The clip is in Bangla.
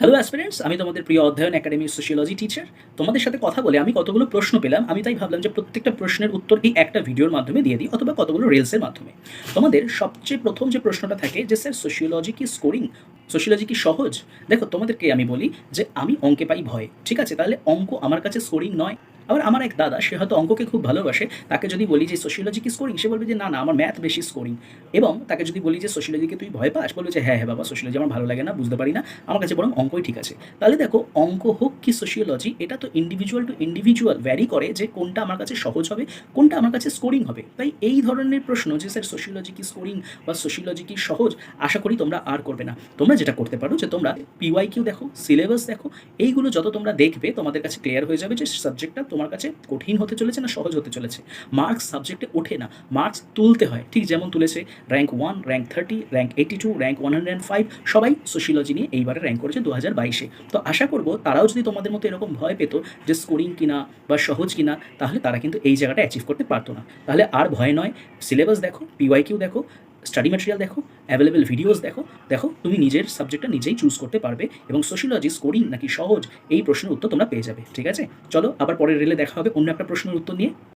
হ্যালো অ্যাসপিরেন্টস আমি তোমাদের প্রিয় অধ্যয়ন একাডেমি সোশিয়োলজি টিচার তোমাদের সাথে কথা বলে আমি কতগুলো প্রশ্ন পেলাম, আমি তাই ভাবলাম যে প্রত্যেকটা প্রশ্নের উত্তর এই একটা ভিডিওর মাধ্যমে দিয়ে দিই অথবা কতগুলো রিলসের মাধ্যমে। তোমাদের সবচেয়ে প্রথম যে প্রশ্নটা থাকে যে, স্যার সোশিয়োলজি কি স্কোরিং সোশিয়োলজি কি সহজ? দেখো, তোমাদেরকে আমি বলি যে, আমি অঙ্কে পাই ভয়, ঠিক আছে? তাহলে অঙ্ক আমার কাছে স্কোরিং নয়। আবার আমার এক দাদা, সে হয়তো অঙ্ককে খুব ভালোবাসে, তাকে যদি বলি যে সোশিয়োলজি কি স্কোরিং সে বলবে যে, না না, আমার ম্যাথ বেশি স্কোরিং এবং তাকে যদি বলি যে সোশিয়োলজিকে তুই ভয় পাস? বলবে যে হ্যাঁ হ্যাঁ বাবা সোশিয়োলজি আমার ভালো লাগে না, বুঝতে পারি না। আমার কাছে বরং অঙ্কই ঠিক আছে। তাহলে দেখো, অঙ্ক হোক কি সোশিয়োলজি এটা তো ইন্ডিভিজুয়াল টু ইন্ডিভিজুয়াল ভ্যারি করে যে, কোনটা আমার কাছে সহজ হবে, কোনটা আমার কাছে স্কোরিং হবে। তাই এই ধরনের প্রশ্ন যে, স্যার সোশিয়োলজি কি স্কোরিং বা সোশিয়োলজি কি সহজ? আশা করি তোমরা আর করবে না। তোমরা যেটা করতে পারো যে, তোমরা পিওয়াই কিউ দেখো সিলেবাস দেখো, এইগুলো যত তোমরা দেখবে, তোমাদের কাছে ক্লিয়ার হয়ে যাবে যে সাবজেক্টটা তোমার কাছে কঠিন হতে চলেছে না সহজ হতে চলেছে? মার্কস সাবজেক্টে ওঠে না। মার্কস তুলতে হয়। ঠিক যেমন তুলেছে rank one rank thirty rank eighty two rank one hundred five সবাই সোশিয়োলজি নিয়ে এইবারে র্যাঙ্ক করেছে দু হাজার বাইশে। তো আশা করব তারাও যদি তোমাদের মতো এরকম ভয় পেত যে স্কোরিং কিনা বা সহজ কিনা, তাহলে তারা কিন্তু এই জায়গাটা অ্যাচিভ করতে পারতো না। তাহলে আর ভয় নয়। সিলেবাস দেখো পিওয়াই কিউ দেখো স্টাডি ম্যাটেরিয়াল দেখো অ্যাভেলেবেল ভিডিওস দেখো দেখো তুমি নিজের সাবজেক্টটা নিজেই চুজ করতে পারবে এবং সোশিয়োলজি স্কোরিং নাকি সহজ এই প্রশ্নের উত্তর তোমরা পেয়ে যাবে, ঠিক আছে? চলো আবার পরের রেলে দেখা হবে অন্য একটা প্রশ্নের উত্তর নিয়ে।